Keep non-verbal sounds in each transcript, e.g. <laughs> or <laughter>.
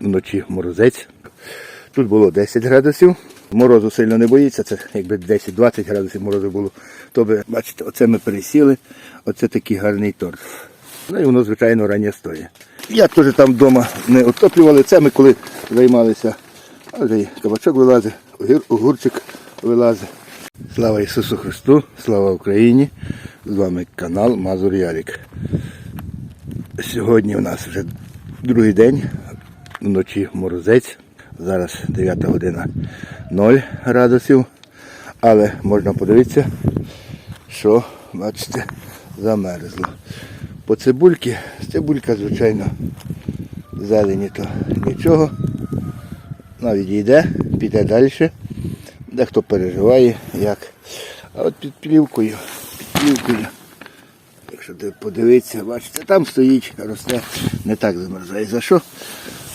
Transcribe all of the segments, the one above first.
вночі морозець. Тут було 10 градусів. Морозу сильно не боїться, це якби 10-20 градусів морозу було. То би, бачите, оце ми пересіли, оце такий гарний торт. Ну і воно, звичайно, раннє стоїть. Я теж там вдома не отоплювали. Це ми коли займалися. А вже і кабачок вилазить, огурчик вилазить. Слава Ісусу Христу, слава Україні! З вами канал Мазур Ярик. Сьогодні у нас вже другий день, вночі морозець. Зараз 9 година 0 градусів. Але можна подивитися, що, бачите, замерзло. По цибульки, цибулька, звичайно, зелені то нічого. Навіть йде, піде далі. Дехто переживає, як. А от під плівкою, під плівкою. Якщо ти подивитися, бачите, там стоїть, росте, не так замерзає. За що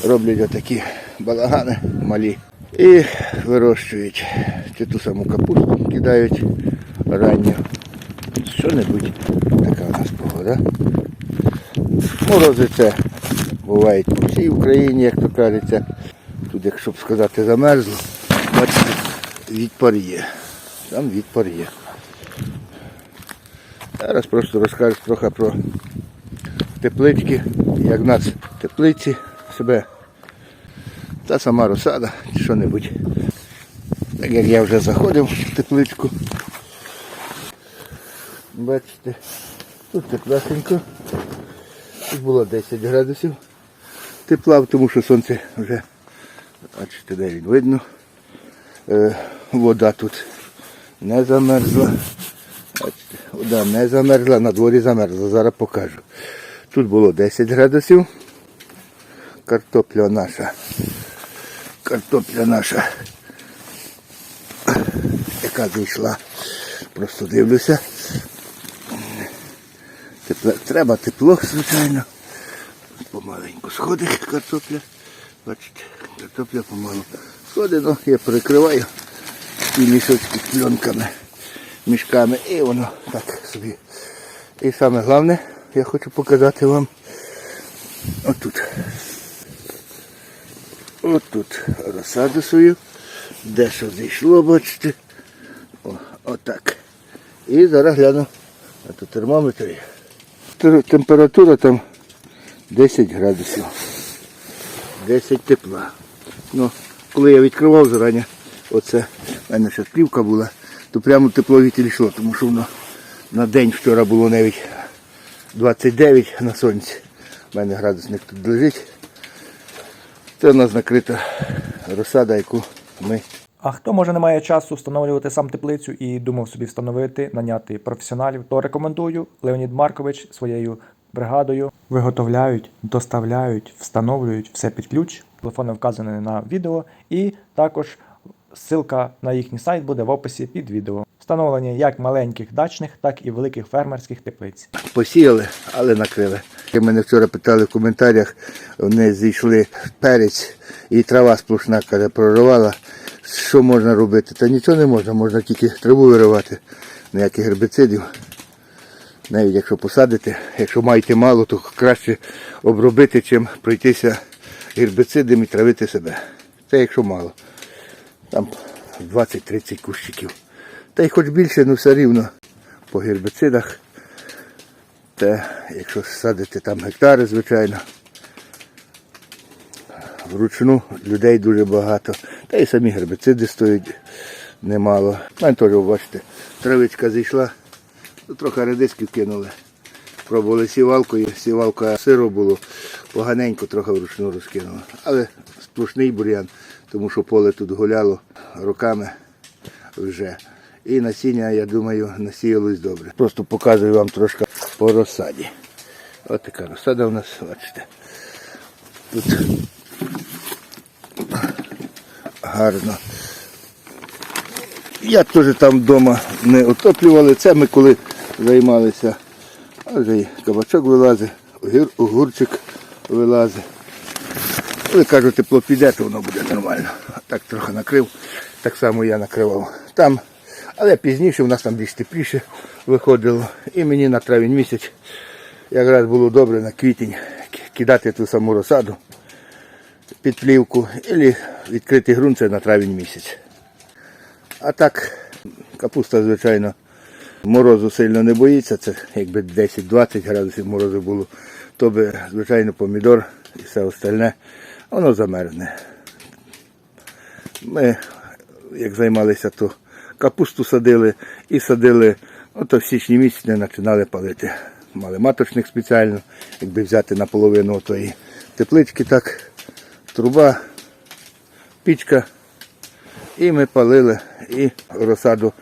роблять отакі балагани малі. І вирощують чи ту саму капусту кидають ранню. Що-небудь. Така у нас погода. Морози це бувають по всій Україні, як то кажеться. Тут, якщо б сказати, замерзло, бачите, відпар є. Там відпар є. Зараз просто розкажу трохи про теплички, як в нас теплиці себе. Та сама розсада, чи що-небудь. Так як я вже заходив в тепличку. Бачите, тут теплесенько. Тут було 10 градусів тепла, тому що сонце вже, бачите, де він видно. Е, вода тут не замерзла. Бачите, вода не замерзла, на дворі замерзла, зараз покажу. Тут було 10 градусів. Картопля наша. Картопля наша. Яка зійшла. Просто дивлюся. Тепле, треба тепло, звичайно. Помаленьку сходить картопля. Бачите, картопля помалу сходить, ну я перекриваю ті мішочки пленками, мішками і воно так собі. І саме головне, я хочу показати вам отут. Отут розсаду свою, де що зійшло, бачите. О, отак. І зараз гляну на є. Температура там 10 градусів. 10 тепла. Ну, коли я відкривав зарані, оце в мене ще плівка була, то прямо тепло йшло, тому що воно на день вчора було навіть 29 на сонці. У мене градусник тут лежить. Це у нас накрита розсада, яку ми А хто може не має часу встановлювати сам теплицю і думав собі встановити, наняти професіоналів, то рекомендую Леонід Маркович своєю бригадою виготовляють, доставляють, встановлюють все під ключ. Телефони вказані на відео, і також ссылка на їхній сайт буде в описі під відео. Встановлення як маленьких дачних, так і великих фермерських теплиць. посіяли, але накрили. Як мене вчора питали в коментарях, вони зійшли перець і трава сплошна, каже, проривала. Що можна робити? Та нічого не можна, можна тільки траву виривати, ніяких гербіцидів. Навіть якщо посадити, якщо маєте мало, то краще обробити, чим пройтися гербіцидом і травити себе. Це якщо мало. Там 20-30 кущиків. Та й хоч більше, ну все рівно по гербіцидах. Та якщо садити там гектари, звичайно. Вручну людей дуже багато. Та й самі гербіциди стоять немало. Мене теж, бачите, травичка зійшла, ну, трохи редисків кинули. Пробували сівалкою, сівалка сиру було, поганенько трохи вручну розкинуло. Але сплошний бур'ян, тому що поле тут гуляло роками вже. І насіння, я думаю, насіялось добре. Просто показую вам трошки по розсаді. Ось така розсада у нас, бачите. Тут гарно. Я теж там вдома не отоплювали. Це ми коли займалися. А вже і кабачок вилазить, огурчик вилазить. Коли кажу, тепло піде, то воно буде нормально. Так трохи накрив, так само я накривав там. Але пізніше у нас там більш тепліше виходило. І мені на травень місяць якраз було добре на квітень кидати ту саму розсаду. під плівку, або відкритий ґрунт на травень місяць. А так, капуста, звичайно, морозу сильно не боїться, це якби 10-20 градусів морозу було, то би, звичайно, помідор і все остальне, воно замерзне. Ми, як займалися, то капусту садили і садили, ну, то в січні місяці починали палити. Мали маточник спеціально, якби взяти наполовину тої теплички, так, труба, пічка. І ми палили і розсаду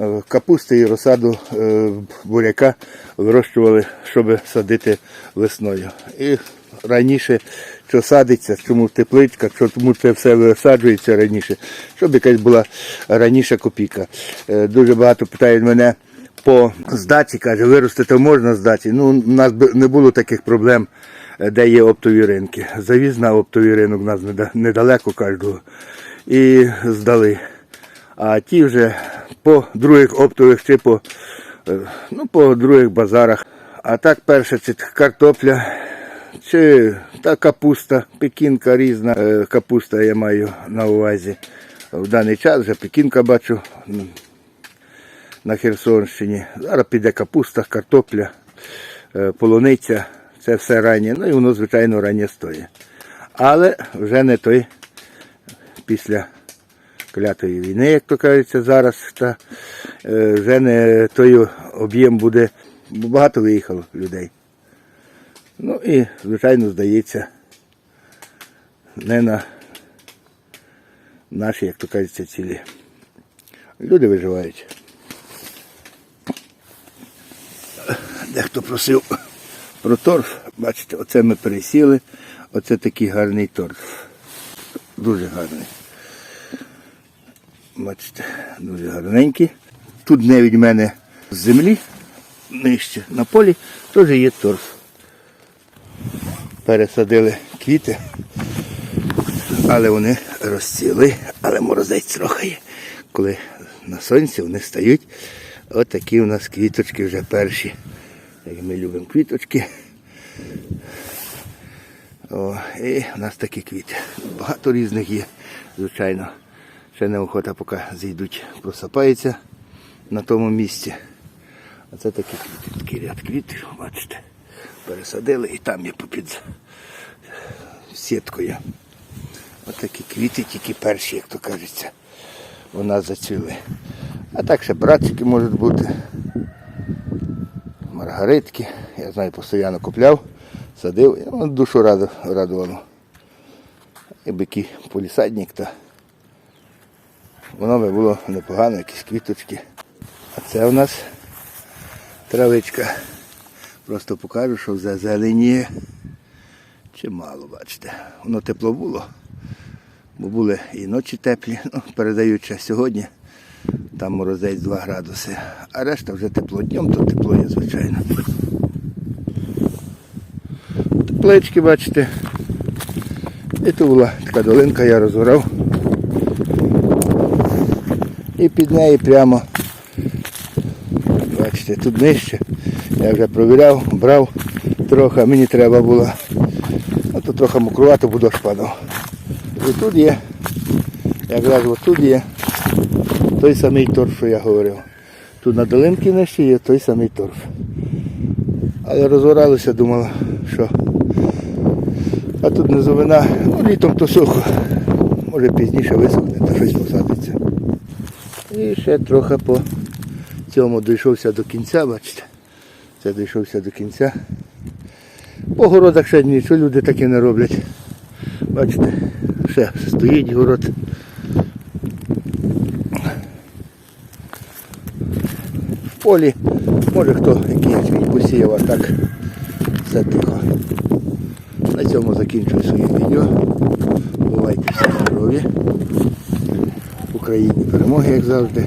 е, капусти, і розсаду е, буряка вирощували, щоб садити весною. І раніше, що садиться, чому тепличка, чому це все висаджується раніше, щоб якась була раніше копійка. Е, Дуже багато питають мене по здачі, каже, виростити можна здачі. Ну, у нас не було таких проблем, е, де є оптові ринки. Завіз на оптовий ринок у нас недалеко кожного. І здали. А ті вже по других оптових чи по, е, ну, по других базарах. А так перше, чи картопля, чи та капуста, пекінка різна. Е, Капуста я маю на увазі. В даний час вже пекінка бачу на Херсонщині. Зараз піде капуста, картопля, е, полуниця. Це все раннє. Ну і воно, звичайно, раннє стоїть. Але вже не той після клятої війни, як то кажеться, зараз та, е, вже не той об'єм буде, багато виїхало людей. Ну і, звичайно, здається, не на наші, як то кажеться, цілі. Люди виживають. Дехто просив про торф. Бачите, оце ми пересіли. Оце такий гарний торф. Дуже гарний. Бачите, дуже гарненький. Тут не від мене з землі, нижче на полі, теж є торф. Пересадили квіти, але вони розцвіли, але морозець трохи є. Коли на сонці вони стають, от такі у нас квіточки вже перші. Як ми любимо квіточки. О, і у нас такі квіти. Багато різних є, звичайно. Ще неохота, поки зійдуть, просапаються на тому місці. А це такі квіти, такий ряд квітів, бачите. Пересадили і там є попід сіткою. Ось такі квіти, тільки перші, як то кажеться, у нас зацвіли. А так ще братчики можуть бути. Маргаритки. Я знаю, постійно купляв, садив, і воно душу раду- радувало. Якби який полісадник, то воно би було непогано, якісь квіточки. А це у нас травичка. Просто покажу, що вже зеленіє. Чимало, бачите. Воно тепло було, бо були і ночі теплі, <laughs> ну, передають ще сьогодні. Там морозець 2 градуси, а решта вже тепло днем, то тепло є, звичайно. Теплички, бачите. І тут була така долинка, я розгорав. І під неї прямо, бачите, тут нижче. Я вже провіряв, брав трохи, мені треба було. А тут трохи мокрувато, бо дощ. І тут є, якраз тут є той самий торф, що я говорив. Тут на долинці нижче є той самий торф. Але розгоралися, думала, що. А тут низовина, ну літом то сухо. Може пізніше висохне, та щось посадиться. І ще трохи по цьому дійшовся до кінця, бачите. Це дійшовся до кінця. По городах ще нічого люди таке не роблять. Бачите, ще стоїть город. В полі, може хто який ячмінь посіяв, а так все тихо. На цьому закінчую своє відео. Бувайте всі здорові. В Україні перемоги, як завжди.